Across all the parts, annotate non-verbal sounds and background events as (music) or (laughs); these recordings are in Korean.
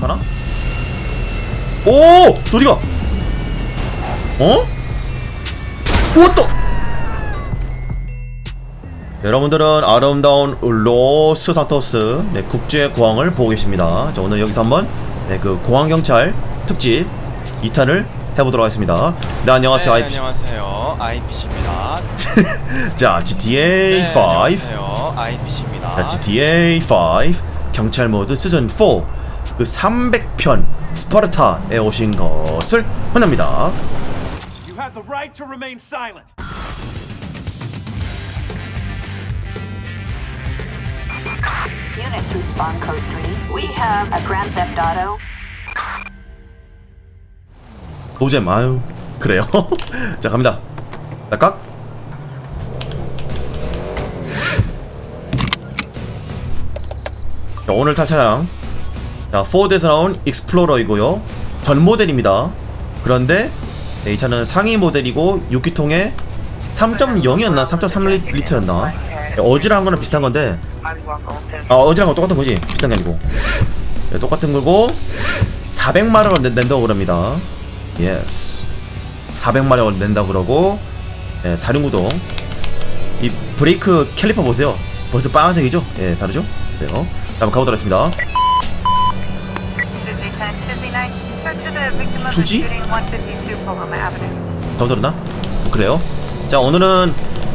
가나? 오! 저 어디가? 어? 뭐또? 여러분들은 아름다운 로스 산토스 네, 국제 공항을 보고 계십니다. 자, 오늘 여기서 한번 네, 그 공항 경찰 특집 2탄을 해보도록 하겠습니다. 네 안녕하세요 네, IP. 안녕하세요. IPC입니다. (laughs) 자 GTA 5. 안녕하세요. IPC입니다. 자, GTA 5 경찰 모드 시즌 4 그 300편 스파르타에 오신 것을 환영합니다. You have the right to remain silent. Unit to Spawn Code 3. We have a Grand Theft Auto. 노잼 아유 그래요. 자 갑니다. 딱깍. 자, 오늘 탈 차량 자 포드에서 나온 익스플로러이고요. 전 모델입니다. 그런데 네, 이 차는 상위 모델이고 6기통에 3.0이었나 3.3리터였나 어지러운 거는 비슷한 건데 아 어지러운 거 똑같은 거지 비슷한 게 아니고 네, 똑같은 거고 400마력을 낸다고 그럽니다 예스 400마력을 낸다고 그러고 예, 사륜구동 이 브레이크 캘리퍼 보세요 벌써 빨간색이죠? 예 다르죠? 네, 어? 자, 한번 가보도록 하겠습니다 수지? 잘못 들었나? 그래요? 자 오늘은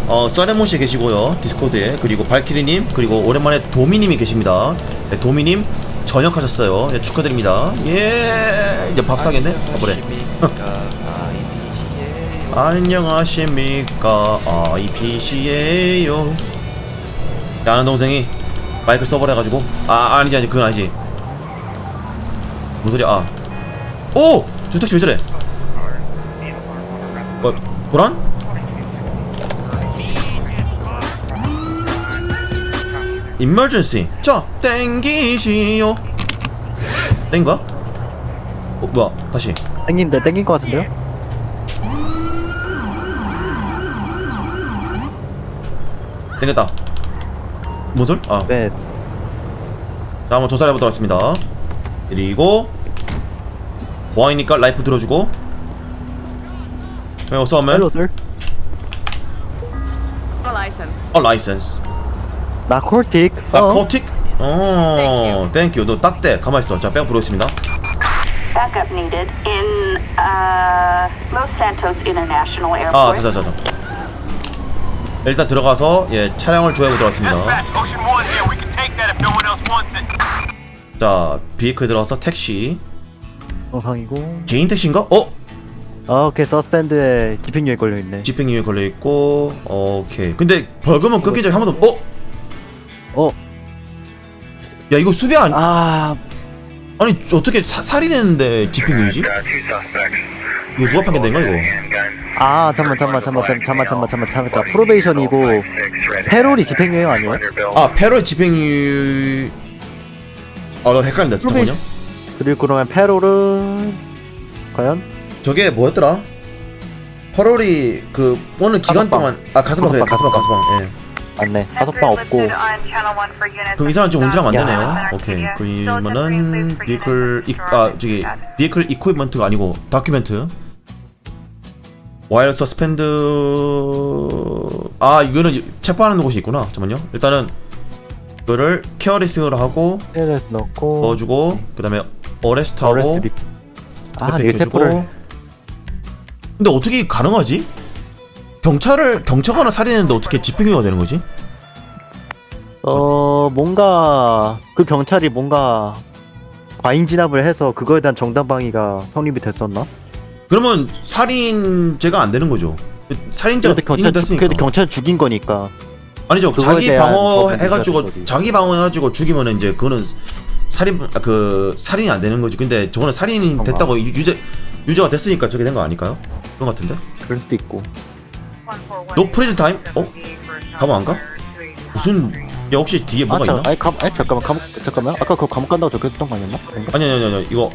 어, 써레몬 씨 계시고요 디스코드에. 그리고 발키리님 그리고 오랜만에 도미님이 계십니다. 네, 도미님 전역하셨어요. 네, 축하드립니다. 예 이제 밥 사겠네? 아, 그래. 안녕하십니까. (laughs) IPC예요. 아는 동생이 마이크를 써버려가지고. 아 아니지 아니지. 그건 아니지. 무슨 소리야? 아. 오! 주택시 왜 저래 어 도란? 이머전시 자 땡기시오 땡인 거야? 어 뭐야 다시 땡긴데 땡긴 것 같은데요? 땡겼다 뭔 소리? 아 네. 자 한번 조사를 해보도록 하겠습니다 그리고 보안이니까 라이프 들어주고 네, 어서 헬로 license. 어 라이센스 나코틱. 아 어. 코틱? 어 땡큐 너 딱대 가만있어 자 빼고 부르겠습니다 Backup needed in uh, Los Santos International Airport. 아 자자자자 일단 들어가서 예 차량을 조회해보도록 하겠습니다 Ocean One here. We can take that if no one else wants it. 자 비에크에 들어가서 택시 정상이고. 개인 택시인가? 어? 아, 오케이 서스펜드에 집행유예 걸려 있네. 집행유예 걸려있고 오케이 근데 벌금은 끊긴 적이 한 번도 없- 어? 어. 야 이거 수배 아니 아, 아니 어떻게 사, 살인했는데 집행유예지? 이거 누가 판결된 거야 이거? 아, 잠만, 잠만, 잠만, 잠만, 잠만, 잠만, 잠만, 잠깐. 프로베이션이고 페롤이 집행유예 아니에요? 아 페롤 집행유예 아나 헷갈린다 진짜 뭐냐? 그리고 그러면 페롤은 과연? 저게 뭐였더라? 페롤이 그 어느 기간 가석방. 동안 아 가스방 그래 가스방 가석방, 가스방 예. 맞네. 다섯 방 없고. 그럼 이 사람 지금 운전하면 안 야. 되네요. 오케이. 그러면은 비클 이아 저기 비클 이퀴먼트가 아니고 다큐멘트. 와이어 서스펜드 아 이거는 체포하는 곳이 있구나. 잠깐만요. 일단은 이거를 케어리스를 하고 테레스 넣고. 넣어주고 그다음에 어레스트하고 어레스트 리- 아. 리세프를. 근데 어떻게 가능하지? 경찰을 경찰관을 살인했는데 어떻게 집행유예가 되는 거지? 어, 뭔가 그 경찰이 뭔가 과잉 진압을 해서 그거에 대한 정당 방위가 성립이 됐었나? 그러면 살인죄가 안 되는 거죠. 살인죄가 그래도 경찰, 됐으니까. 그래도 경찰 죽인 거니까. 아니죠. 그거에 자기 대한 방어 법은 해가지고 있었던 거지. 자기 방어 해가지고 죽이면은 이제 그거는 살인 아, 그 살인이 안 되는 거지. 근데 저거는 살인이 그런가? 됐다고 유- 유죄 유죄가 됐으니까 저게 된 거 아닐까요? 그런 것 같은데. 그럴 수도 있고. 노 프리즌 타임? 어? 가만 안 가? 무슨 야 혹시 뒤에 뭐가 아, 자, 있나? 아니, 감, 아니 잠깐만 감옥 잠깐만 아까 그 감옥 간다고 적혀있던 거 아니었나? 아니 아니 아니 아니 이거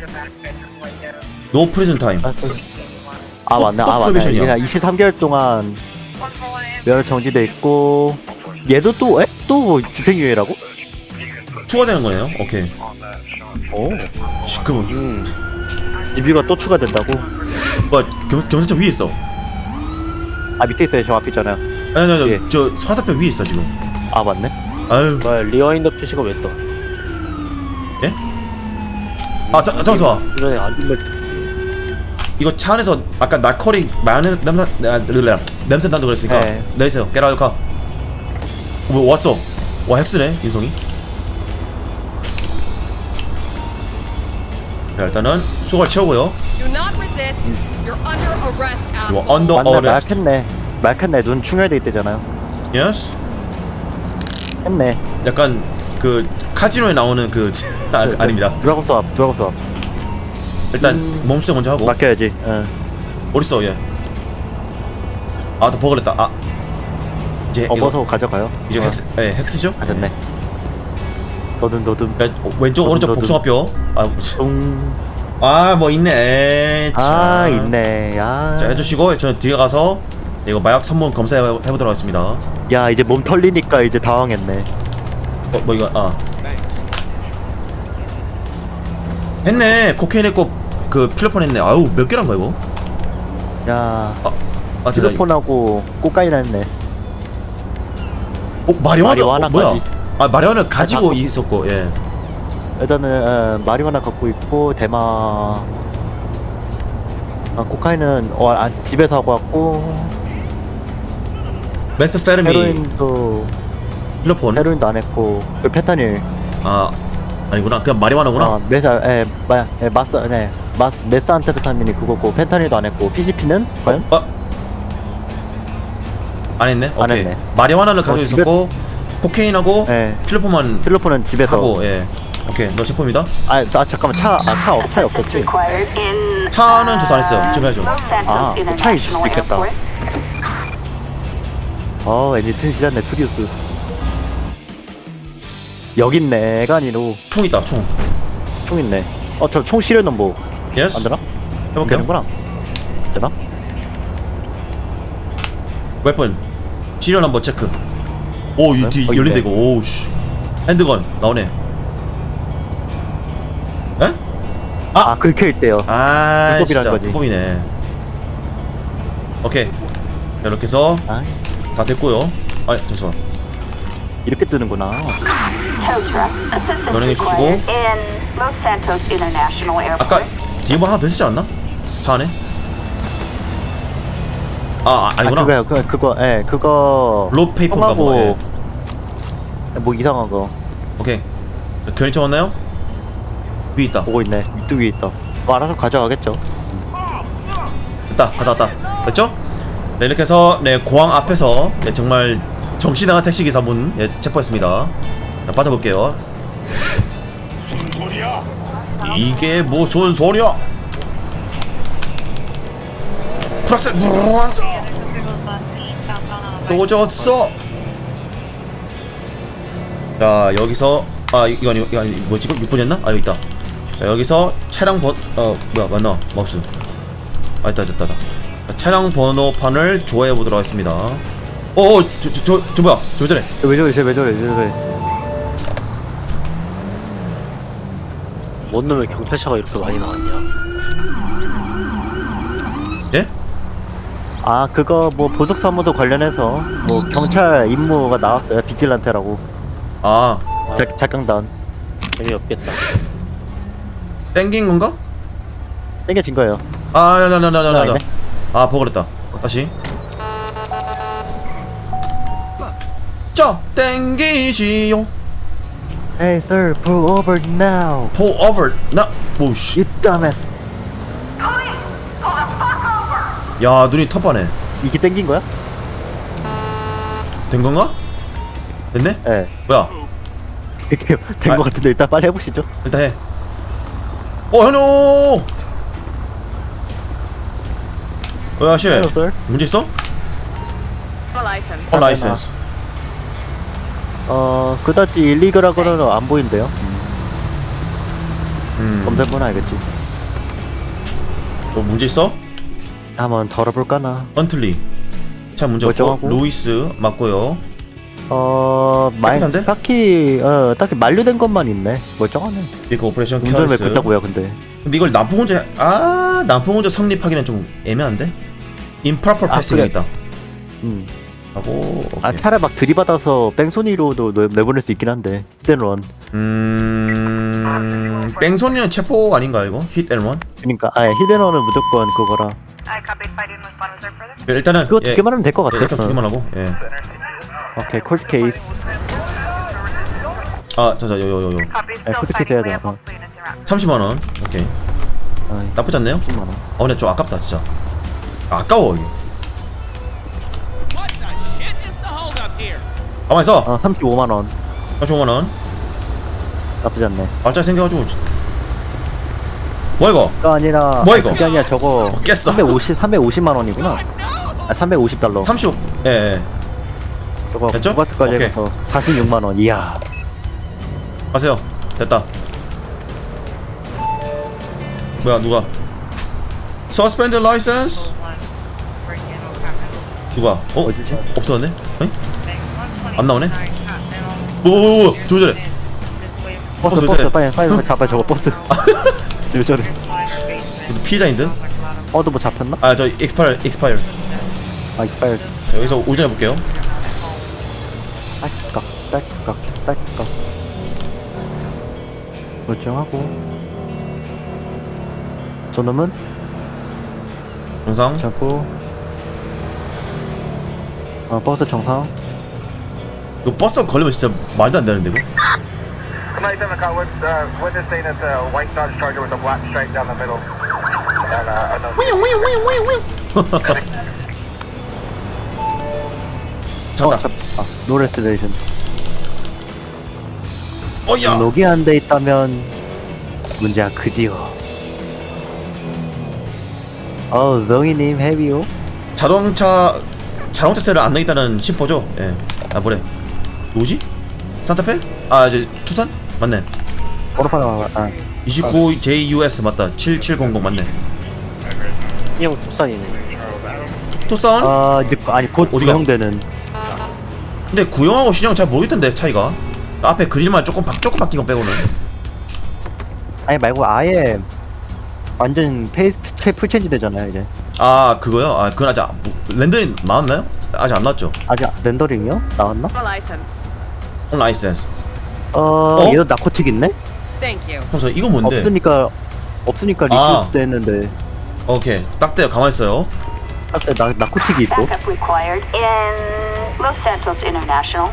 노 프리즌 타임. 아, 또- 아 또- 맞네 또 아 맞네. 그냥 23개월 동안 면허 정지돼 있고 얘도 또 에? 또 집행유예라고? 추가되는 거네요. 오케이. 오. 씨, 그럼 음. 리뷰가 또 추가된다고? 뭐 경, 경찰차 위에 있어 아 밑에 있어요. 저 앞에 있잖아요. 아니 아니 예. 아니 저 화살표 위에 있어 지금 아 맞네. 아유 뭐야 리어인더 표시가 왜 떠? 아 자, 잠깐만 이번에 안 들려 이거 차 안에서 아까 나커리 마요네 냄새 아, 르르, 냄새 난다고 그랬으니까 네. 내리세요 가 어, 뭐 왔어 와 핵스네 인성이 자 일단은 수걸 채우고요 asshole. 언더. 어레스트 말했네. 말했네. 눈 충혈돼 있대잖아요. 예스 했네. 약간 그 카지노에 나오는 그 아, 아닙니다 드라곤 수압. 드라곤 수압. 일단 음. 몸수영 먼저 하고 맡겨야지. 응. 어딨어 얘 아또 버그랬다 아 이제 업어서 가져가요. 이거 이제 어, 헥스 예 헥스죠 가졌네. 너든 너든. 야, 어, 왼쪽 오른쪽 너도. 복숭아뼈 뚱. 아뭐 있네 에이, 아 참. 있네. 야. 자 해주시고 저는 뒤에 가서 이거 마약 선문 검사해 보도록 하겠습니다 야 이제 몸 털리니까 이제 당황했네. 어뭐 이거 아 했네 코케인 했고 그 필로폰 했네 아우 몇 개란 거야 이거 야 아 제가 휴대폰하고 꼬까이 났네. 어 마리화나 어, 마리화나까지. 아 마리화나 가지고 아, 있었고 예. 일단은 어, 마리화나 갖고 있고 대마. 아, 코카인은 어, 아, 집에서 하고 왔고. 메스페르미. 헤로인도 필로폰. 헤로인도 안 했고 그 페타닐. 아 아니구나. 그냥 마리화나구나? 어, 메사 에마 에, 마스 네. 마스 메스안테르타민이 그거고 페타닐도 안 했고 PCP는? 과연? 어? 안 했네? 안 오케이. 했네. 마리화나를 가지고 어, 집에- 있었고 코케인하고 예 필로폰만 필로폰은 집에서. 하고 예. 오케이 너 체포입니다? 아, 아 잠깐만. 차아차 없, 차에 없었지? Required in. 차는 조사 안 했어요. 지금 해야죠 아, 그 있을 수도 있겠다. 어 왠지 튼실한네 투리우스. 여기 있네 가 아니로. 총 있다 총. 총 있네. 어 저 총 실현은 뭐안 예스 되나? 해볼게요. 되는구나. 되나? 웨폰 시련 한번 체크 오이 네? 뒤 어, 열린다 있네. 이거 오우씨 핸드건 나오네 에? 아 긁혀 있대요 아 불법이라는 진짜 거지. 불법이네 오케이 자, 이렇게 해서 아 다 됐고요 아 잠시만 이렇게 뜨는구나 연행해 주시고. 아까 뒤에 뭐 하나 더 있지 않나? 차 안에? 아, 아아 아니구나. 그거요 그, 그거 예 그거 로 페이퍼인가 뭐 예. 통하고 뭐 이상한 거. 오케이. 견인 채웠나요? 위에 있다. 보고 있네. 위에 있다. 뭐 알아서 가져가겠죠. 됐다. 가져왔다. 됐죠? 네 이렇게 해서 네 공항 앞에서 네, 정말 정신 나간 택시기사분 예, 체포했습니다. 자, 빠져볼게요. 이게 무슨 소리야 프락셀 부르릉. 또 졌어. 자 여기서 아 이거 아니 이거 아니 뭐지? 이거 6분이었나? 아 여기 있다. 자 여기서 차량 번.. 어 뭐야 맞나? 마우스. 아 있다 됐다 됐다. 자, 차량 번호판을 조회해 보도록 하겠습니다. 어어 저, 저, 저, 저 뭐야? 저 전에 왜 저래 쟤왜 저래 왜 저래. 뭔 놈의 경찰차가 이렇게 많이 나왔냐? 예? 아 그거 뭐 보석사무소 관련해서 뭐 경찰 임무가 나왔어요 비질란테라고. 아. 자, 작강단. 재미없겠다. 땡긴 건가? 땡겨진 거예요. 아 나나나나나나 아니네. 아 버그랬다. 다시. 자 땡기시요 Hey sir pull over now. Pull over 나 오우 씨 You dumbass 야 눈이 텁하네 이게 땡긴 거야? 된 건가? 됐네? 예 뭐야 이렇게 된 아. 거 같은데 일단 빨리 해보시죠 일단 해. 어 현우. 어. Hello, sir. 문제 있어? License. 어 라이센스. 어 그다지 일리그라고는 안 보인대요 음. 검색보면 알겠지 뭐 문제 있어? 한번 덜어볼까나 헌틀리. 자 문제 없고 멀쩡하고. 루이스 맞고요. 어, 말, 깨끗한데? 딱히, 어, 딱히 만료된 것만 있네. 멀쩡하네. 이거 오퍼레이션 운전 왜 케어리스 그렇다고요, 근데. 근데 이걸 남풍 혼자 아 남풍 혼자 성립하기는 좀 애매한데 improper 아, passing 그래. 있다 음. 하고 아, 오케이. 차라리 막 들이받아서 뺑소니로도 내- 내보낼 수 있긴 한데. 히든런. 음 뺑소니는 체포 아닌가 이거 run 그니까, 아, 히든런은 무조건 그거라. 일단은 그거 예, 두 개만 하면 될것 같아. 이렇게 두 개만 하고 예. 오케이, 콜드 케이스. 아 자자 요 요 요요 네, 콜드 케이스 해야 돼. 어. 30만 원 오케이 아, 나쁘지 않네요 10만 원. 어 근데 좀 아깝다 진짜 아까워 이거 가만 있어 아, 35만 원. 35만 원 나쁘지 않네. 알짜 생겨가지고 뭐야 이거 그거 아니라 뭐야, 이거? 그게 아니라 저거 깼어 350 350만 원이구나. 아 350달러. 35 예, 예. 저거 됐죠? 부가스까지 오케이. 해서 46만 원. 이야. 가세요 됐다 뭐야 누가 Suspended license 누가 어? 어디지? 없어졌네? 에? 안 나오네? 뭐뭐뭐 조절해 버스 버스 버스 요새- 빨리 빨리 (laughs) 잡아 저거 버스. 왜 저래? 피해자인 듯? 어도 뭐 잡혔나? 아저 익스파일 익스파일 아 빨리 여기서 우전해 볼게요 딸깍 딸깍 딸깍. 결정하고. 저놈은 영상 잡고. 어 버스 정상. 이거 버스 걸리면 진짜 말도 안 되는데 이거 uh, witnessing it's a white Dodge Charger with a black stripe down the middle. And, uh. 어. 아 노레스레이션. 어야 등록이 안 돼 있다면 문제가 크지요. 어, 명희님 헤비요? 자동차 자동차세를 안 내겠다는 심보죠 예. 아 뭐래 누구지? 산타페? 아 이제 투산? 맞네 번호판 아, 29 JUS 맞다 7700 맞네 이형 투싼이네. 투싼? 아, 이제 아니 곧 어디가? 구형되는 근데 구형하고 신형 잘 모르겠던데 차이가 앞에 그릴만 조금 바, 조금 바뀐 거 빼고는 아니 말고 아예 완전 페이스 페 풀체인지 되잖아요 이제. 아 그거요? 아 그건 아직 안- 뭐, 렌더링 나왔나요? 아직 안 나왔죠 아직 렌더링이요? 나왔나? License. 온 라이센스 어, 어? 얘도 나코틱 있네? Thank you. 그래서 이거 뭔데? 없으니까 없으니까 아. 리뷰스 했는데 오케이 딱 돼요 가만히 있어요 아까 나 나코틱이 있어. Backup required in Los Santos International.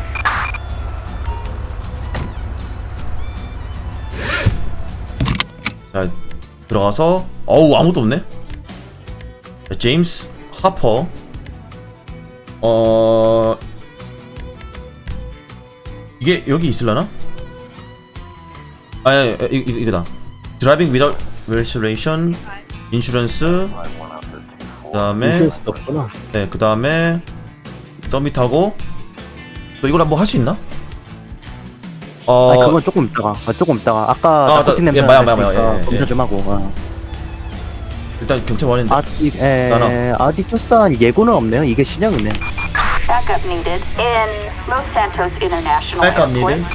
자 들어가서 어우 아무도 없네 자, 제임스 하퍼 어 이게 여기 있을라나? 아 예, 예, 이, 이, 이 거다 드라이빙 without registration 인슈런스 그 다음에. 네, 그 다음에 서밋하고 또 이걸 한번 할 수 있나? 어, 아니 그건 조금 있다가 아, 조금 있다가 아까 아, 나- 냄새 예, 마야, 마야, 마야, 예, 예, 검사 예. 좀 하고. 어. 일단 경찰 왔는데 아직 에 나나. 아직 투싼 예고는 없네요. 이게 신형이네. Backup needed in Los Santos International Backup Airport. needed.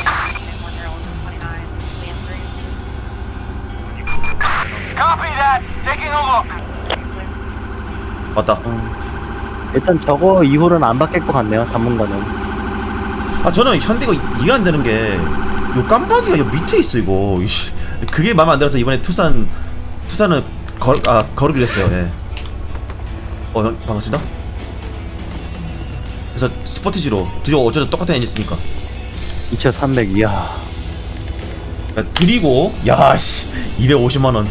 Copy that. Taking a look. 맞다. 일단 저거 이후로는 안 바뀔 것 같네요. 당분간은. 아 저는 현대가 이해 안 되는 게 요 깜빡이가 요 밑에 있어 이거. 이씨, 그게 마음에 안 들어서 이번에 투산 투산은 걸 아 거르기로 했어요. 예. 어 형, 반갑습니다. 그래서 스포티지로 드디어 어제도 똑같은 엔진 쓰니까 2,300 이야. 그러니까 드리고 야씨 250만 원.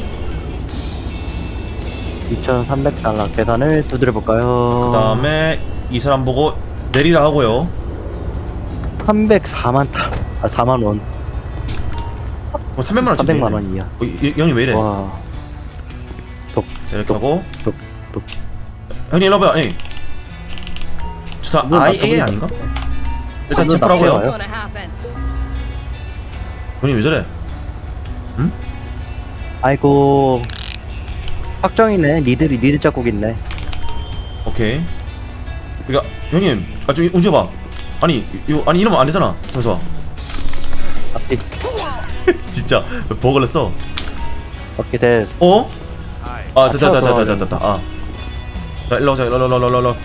2,300달러 계산을 두드려 볼까요? 그 다음에 이 사람 보고 내리라 하고요. 304만 달. 아 4만 원. 어, 300만 원 300만 원이야. 어, 이- 이- 형님 왜 이래? 와. 자, 이렇게 하고 독, 독. 형님 일로 와봐요 형님 저다 이건 IA 납작이다. 아닌가? 일단 이건 gonna happen? 형님 왜 저래? 아이고. 확정이네. 니들이 니들 작곡 있네. 오케이 그니까 형님 아좀 운전봐 아니 이거 아니 이러면 안 되잖아 잠시만 앞뒤 (laughs) 진짜 버걸렸어 오케이 됐어 어? 아 됐다 됐다 태워서 됐다 됐다 됐다 아 자, 일로 오자 일로 일로 일로 일로 일로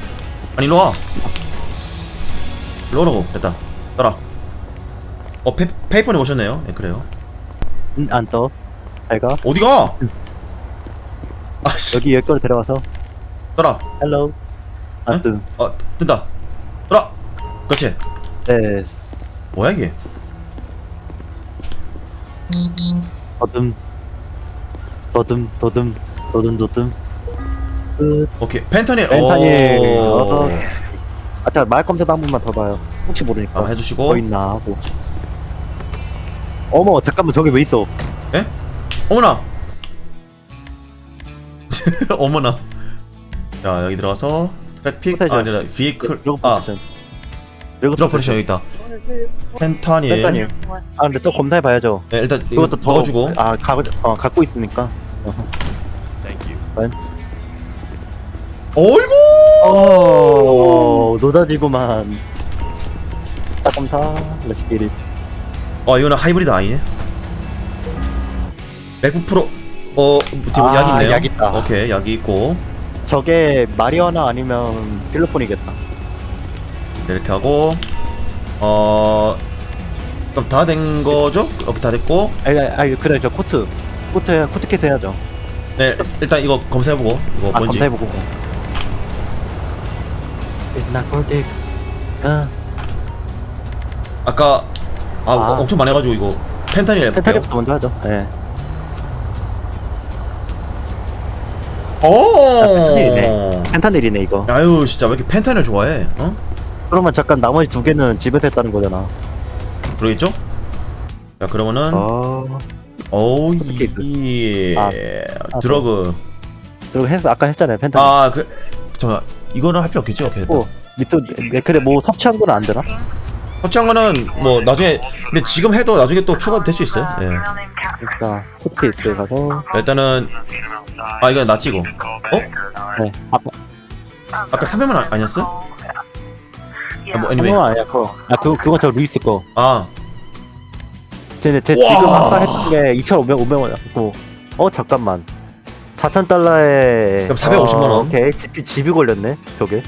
아니 일로 와. 일로 오라고. 됐다. 떠라. 어 페, 페이퍼님 오셨네요. 예 그래요. 음, 안 떠. 잘 가. 어디가? 아씨. 여기 여기까지 데려와서. 떠라. 헬로. 안뜨 어 뜬다. 떠라. 그렇지. 됐어 뭐야 이게? 더듬. 더듬 더듬 더듬 더듬. 끝 오케이 펜타닐 펜타닐. 오. 어. 아, 자, 말 검색 한 번만 더 봐요. 혹시 모르니까. 한번 해주시고 더 있나 하고. 어머, 잠깐만, 저기 왜 있어? 예? 어머나 (laughs) 어머나 자 여기 들어가서 트래픽 아. 아니라 비이클 드로그 아 포지션. 드로그 드롭 포지션 여기 있다 펜타닐 펜타닐. 아, 근데 또 검사해 봐야죠. 네, 일단 더. 넣어주고 아, 가, 어, 갖고 있으니까. 어이구 어, 노다지구만. 딱 검사, 레시피리. 아 이거는 하이브리드 아니네 맥북 프로 어 뒤에 아, 약 있네요 약 있다. 오케이 약이 있고 저게 마리아나 아니면 필로폰이겠다. 네, 이렇게 하고 어 그럼 다 된 거죠? 오케이 다 됐고 아니, 아니, 아니, 그래, 저 코트. 코트, 코트 캐스 해야죠. 네 일단 이거 검사해보고 이거 아, 뭔지 검사해보고. It's not for dick. 아, 아까 아, 아. 엄청 많이 해가지고 이거 펜타닐 해볼게요 펜타리부터 먼저 하죠. 예. 오 펜타닐이네. 펜타닐이네, 이거. 아유 진짜 왜 이렇게 펜타닐 좋아해 어? 그러면 잠깐 나머지 두 개는 집에서 했다는 거잖아. 그러겠죠? 자 그러면은 어. 어우 어떻게 이 아, 아, 드러그 그리고 했어, 아까 했잖아요, 펜타닐. 아그 잠깐 이거는 할 필요 없겠죠? 됐다 어, 밑에, 네, 그래, 뭐 섭취한 건안 되나? 합치한 거는 뭐 나중에 근데 지금 해도 나중에 또 추가될 수 있어요 예 그러니까, 코트 케이스에 가서. 자, 일단은 아 이거 낫지 이거 어? 네. 아빠, 아까 300만 원 아니었어? 아, 뭐 anyway 그거 아니야, 그거. 아, 그거, 그거 저 루이스 거. 아 와. 지금 아까 했던 게 2,500, 500원. 어, 잠깐만. 4,000달러에. 그럼 450만 원. 오케이. 집이, 집이 걸렸네, 저게.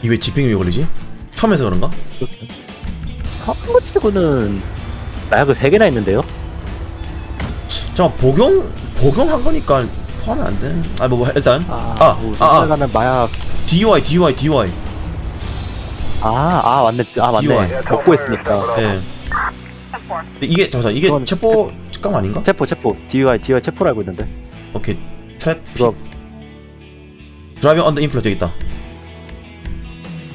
이게 왜 집행이 왜 걸리지? 처음에서 그런가? 한거 치고는 마약을 3개나 있는데요? 자 복용 복용한 거니까 포함이 안 돼. 아뭐 뭐, 일단 아, 아, 뭐, 아, 아. 가는 마약. DUI DUI DUI 아, 아, 맞네. 아, 맞네. 먹고 했으니까. 예. 근데 이게 잠깐 이게 그건- 체포 측강 아닌가? 체포, 체포. DUI, DUI 체포로 알고 있는데. 오케이 그거, 드라이빙 언더 인플루 저기 있다.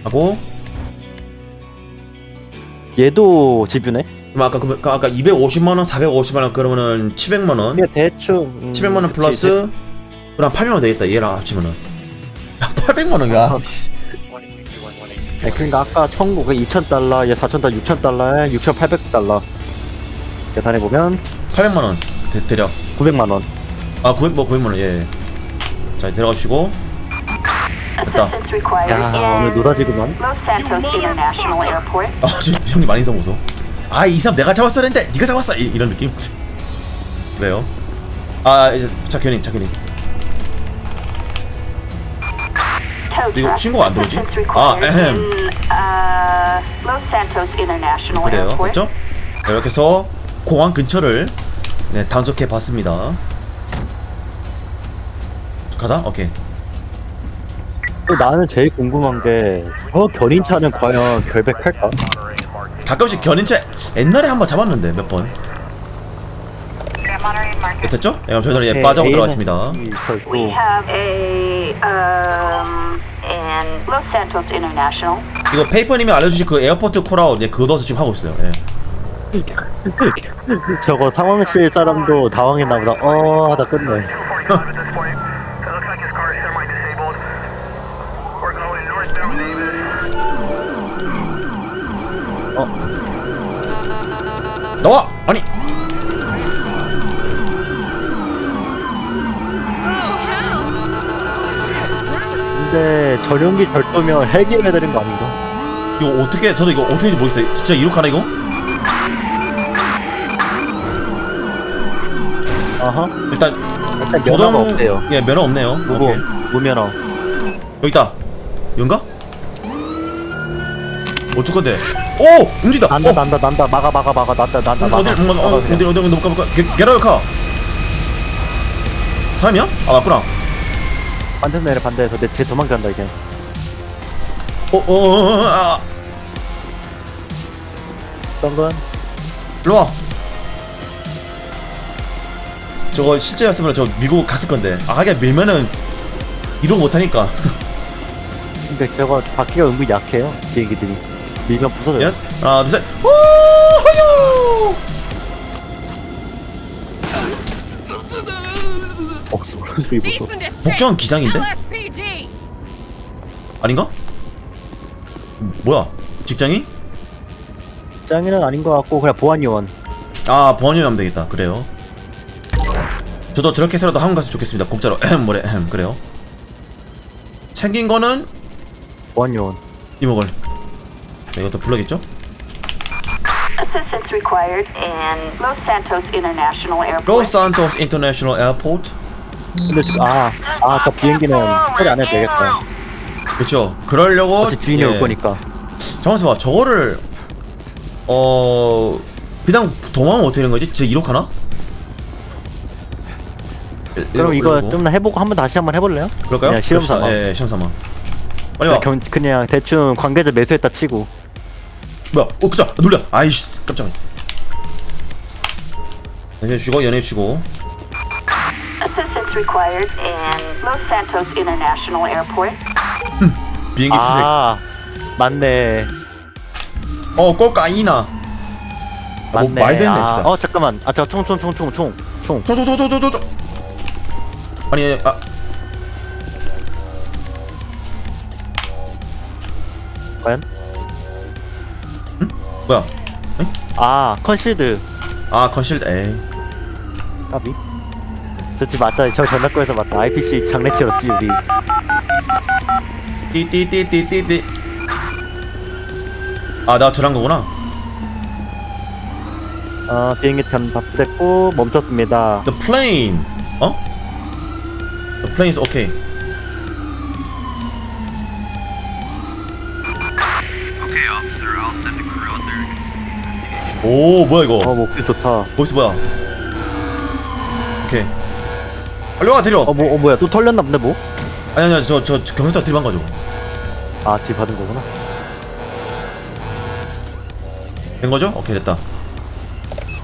하고 얘도 집유네? 그럼 아까 그 아까 250만 원, 450만 원 그러면은 700만 원, 이게 대충. 음, 700만 원 그치, 플러스 그럼 800만 원 되겠다. 얘랑 합치면은 800만 원이야. 네, 그러니까 아까 1,000, 2,000달러, 얘 4,000달러, 6,000달러에 6,800달러. 계산해보면 800만 원 대, 대략. 900만원. 아 900, 뭐 900만 원 예. 자 데려가 주시고 됐다. 야, 오늘 in 노다지구만. Los Santos International Airport. 아, 저 형님 많이 써보소. 아, 이 사람 내가 잡았어야 했는데 네가 잡았어. 이, 이런 느낌. 그래요. 아, 이제 착현님. Tow 이거. 신고가 안 들어오지? 아, 에헴. uh, 그래요. 됐죠? 자, 이렇게 해서 공항 근처를 네, 단속해 봤습니다. 가자. 오케이. 또 나는 제일 궁금한 게, 저 견인차는 과연 결백할까? 가끔씩 견인체 옛날에 한 번 잡았는데 몇 번. 네, 됐죠? 예, 그럼 저희들 예, 빠져고 들어갔습니다. 이 결국, We have a, um, in Los Santos International. 이거 페이퍼님이 알려주신 그 에어포트 콜아웃 예, 그거 넣어서 지금 하고 있어요. 예. 저거 상황실 사람도 당황했나 보다. 어, 하다 끝내. (laughs) 나와! 아니! 근데 전용기 별도면 헬기 해야 되는 거 아닌가? 이거 어떻게 저도 이거 어떻게 모르겠어요 진짜 이렇게 하나 이거? 어허. 일단 일단 면허가 조정 없대요. 예 면허 없네요 오케이 무면허. 여기 있다 이건가? 어쩔 건데 오! 움직이다 난다 어! 난다 난다 막아 막아 막아 난다 난다 막아. 어디 어, 막아, 어, 그냥. 어디 어디 어디 못 가볼까? 게라울 카 사람이야? 아 맞구나 반대에서 내려 반대에서 내제 도망간다 이제. 어 어어 아 어떤 건 일로 와 저거 실제였으면 저 미국 갔을 건데 아 하긴 밀면은 거 못하니까 (laughs) 근데 저거 바퀴가 은근 약해요 비행기들이 밀면 부서져요. 예스 하나 둘셋 어 소리 보소. desist. 복전 기장인데? LSPD. 아닌가? 뭐야 직장이? 짱이는 아닌 것 같고 그냥 보안 요원. 아 번역하면 하면 되겠다 그래요 저도 저렇게 해서라도 한국 갔으면 좋겠습니다 공짜로 에헴 뭐래 에헴 그래요 챙긴 거는 보안 요원. 이목을 자, 이것도 불러겠죠? Assistance required in Los Santos International Airport. 로스 산토스 인터내셔널 에어포트 근데 지금 아 아 저 비행기는 처리 안 해도 되겠다. 그쵸 그러려고 어차피 주인이 예. 올 거니까. 잠깐만 봐 저거를 어 그냥 도망하면 어떻게 되는 거지? 제 1억 하나? 일- 그럼 이거 올리고. 좀 해보고 한번 다시 한번 해볼래요? 그럴까요? 그냥 실험 삼아. 예, 예, 실험 삼아 빨리 와 그냥, 경, 그냥 대충 관계자 매수했다 치고. 뭐야 어 그자 놀려 아이씨 깜짝이야 연애 주고 연애 주고 Assistance required in Los Santos International Airport. 비행기 수색 아 맞네. 어 꼴까이나 뭐 맞네. 말도 했네 아, 진짜 어 잠깐만. 아저총총총총 총. 총. 저저저저저저 아니 아 과연? 뭐야 아 컨실드. 아 컨실드 에이 까비. 저집 맞다. 저 전학교에서 맞다. IPC 장례치렀지 우리. 띠띠띠띠띠띠 아나 저런 거구나 어 비행기 편 답됐고 멈췄습니다. The plane 어? The plane is okay 오 뭐야 이거 어 목표 좋다. 거기서 뭐야 오케이 빨리 와 데려 어 뭐 어, 뭐야 또 털렸나 본데 뭐? 아니 아니 저저 경찰차 들이만 가죠 아집 받은 거구나. 된 거죠? 오케이 됐다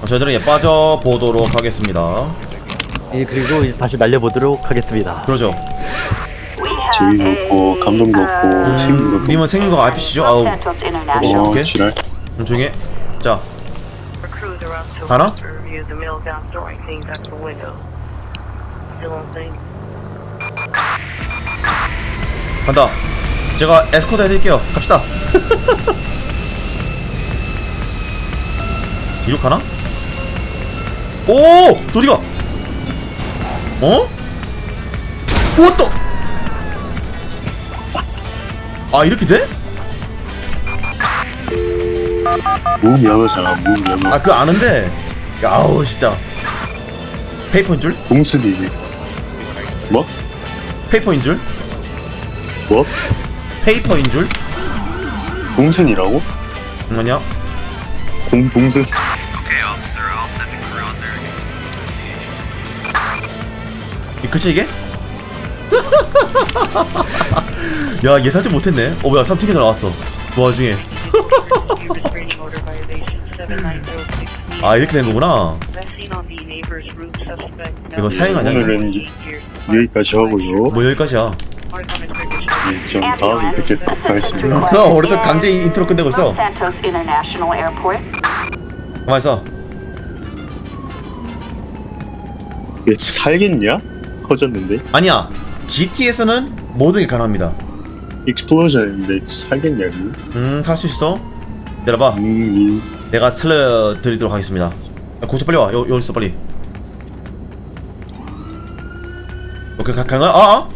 어, 저희들은 이제 빠져보도록 하겠습니다 예 그리고 이제 다시 날려보도록 하겠습니다. 그러죠 재미도 없고 감동도 없고 uh, 생기도 없고 님은 생긴 거 RPC죠? 아우 어. 어떡해? 어 지랄 좀 조용히 해. 자 thing? 간다 제가 에스코트 해드릴게요 갑시다 뒤로 가나? 오! 저 어디가? 어? 우와 또! 아 이렇게 돼? 무면허잖아 무면허 아 그거 아는데 아우 진짜 페이퍼인 줄? 공습이지 뭐? 페이퍼인 줄? 뭐? 페이퍼인 줄? 봉순이라고? 아니야 공 봉순 이 그치 이게? (laughs) 야 예상 좀 못했네 어 뭐야 3층에서 나왔어 그 와중에 (laughs) Cuban Training Order Violation 79060. 아 이렇게 된 거구나. 이거 사행 아니야? 오늘은 여기까지 하고요 뭐 여기까지야 네, 전 다음에 뵙겠도록 하겠습니다 어, 어디서 강제 인트로 끝내고 있어 Los Santos International Airport. 가만 있어 얘 살겠냐? 터졌는데 아니야 GT에서는 모든 게 가능합니다 익스플로전인데 살겠냐고 음 살 수 있어 내려봐 음 내가 살려드리도록 하겠습니다 야, 고추 빨리 와 여, 여기 있어 빨리 오케이 가, 가능한 아, 아?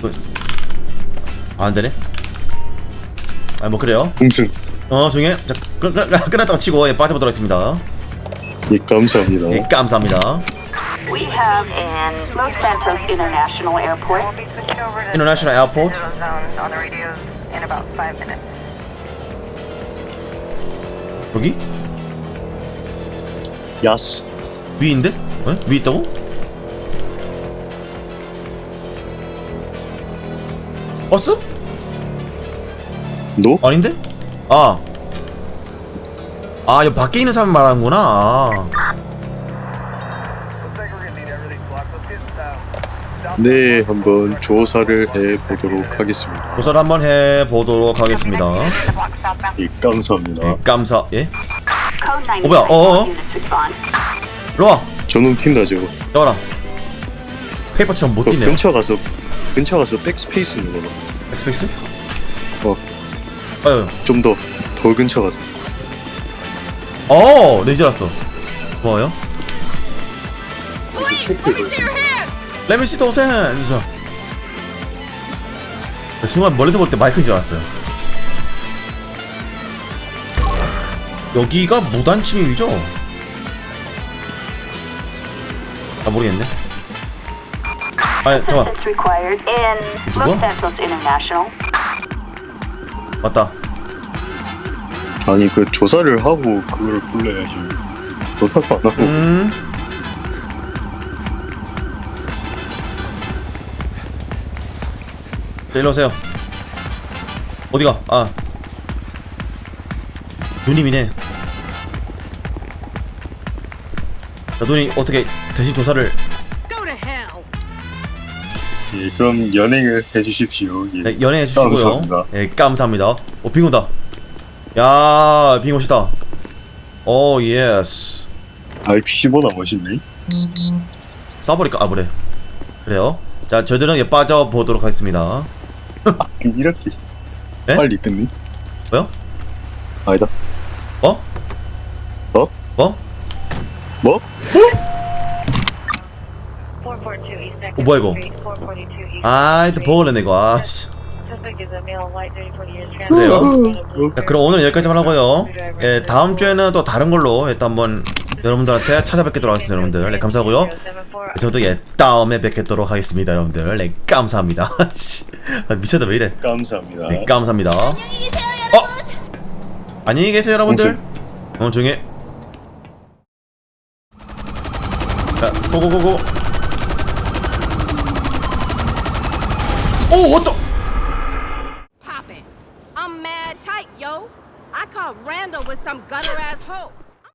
뭐, 아 안되네 아 뭐 그래요 풍승. 어 중에 자 끝났다고 치고 예, 빠져보도록 하겠습니다 예, 감사합니다. 예 감사합니다 We have in Los Santos International Airport. International Airport zero zone on the radios in about five minutes. 여기 야스. 위인데 어? 위 있다고 버스 노? 아닌데 아 아, 여기 밖에 있는 사람 말하는구나. 아. 네, 한번 조사를 해 보도록 하겠습니다. 조사를 한번 해 보도록 하겠습니다. 예, 감사합니다. 예, 감사. 예. 어, 뭐야? 어어? 99 units respond. 일로 와. 저놈 팀 나죠. 나와라. 페이퍼 처럼 못그 뛰네요. 근처 가서 근처 가서 백스페이스 있는 거봐. 엑스페이스? 어. 아유. 좀 더 더 근처 가서. 어, 내줄 알았어. 뭐요? 레미시 동생. 이죠. 순간 멀리서 볼 때 마이크인 줄 알았어요. 여기가 무단 침입이죠? 아 모르겠네. 아 잠깐 Assistance required in 누구야? Los Santos International. 맞다. 아니 그 조사를 하고 그걸 불러야지. 조사도 안 하고. 음. 자, 일로 오세요. 어디가? 아. 누님이네. 자, 누님 어떻게 대신 조사를 예, 그럼 연행을 해주십시오. 예. 네, 연애해 주시고요. 감사합니다. 예, 감사합니다. 어, 빙고다. 야, 빙고시다. 오, 예스. IP15나 멋있네. 써버릴까? 아, 그래. 그래요. 자, 저들은 예, 빠져보도록 하겠습니다. 이렇게 네? 빨리 끝니? 뭐요? 아니다. 어? 어? 뭐? 뭐? 442 East 어, 뭐야, 이거? Street, 442 East 아이, 또 버글네, 이거. 아, 씨. Suspect is a male, white, 30, 40 years 그래요? 자, 그럼 오늘 여기까지만 하고요. 예, 다음 주에는 또 다른 걸로 일단 한번 여러분들한테 찾아뵙도록 하겠습니다, 여러분들. 네, 감사하고요. 저도 예, 다음에 뵙겠도록 하겠습니다, 여러분들. 네, 감사합니다. (laughs) 씨, 아, 미쳤다, 왜 이래. 감사합니다. 네, 감사합니다. 어? 안녕히 계세요, 여러분들. 어. 해. 자, 고고고고. 오, 왔다. Poppin'. I'm mad tight, yo. I caught Randall with some gutter ass hoe.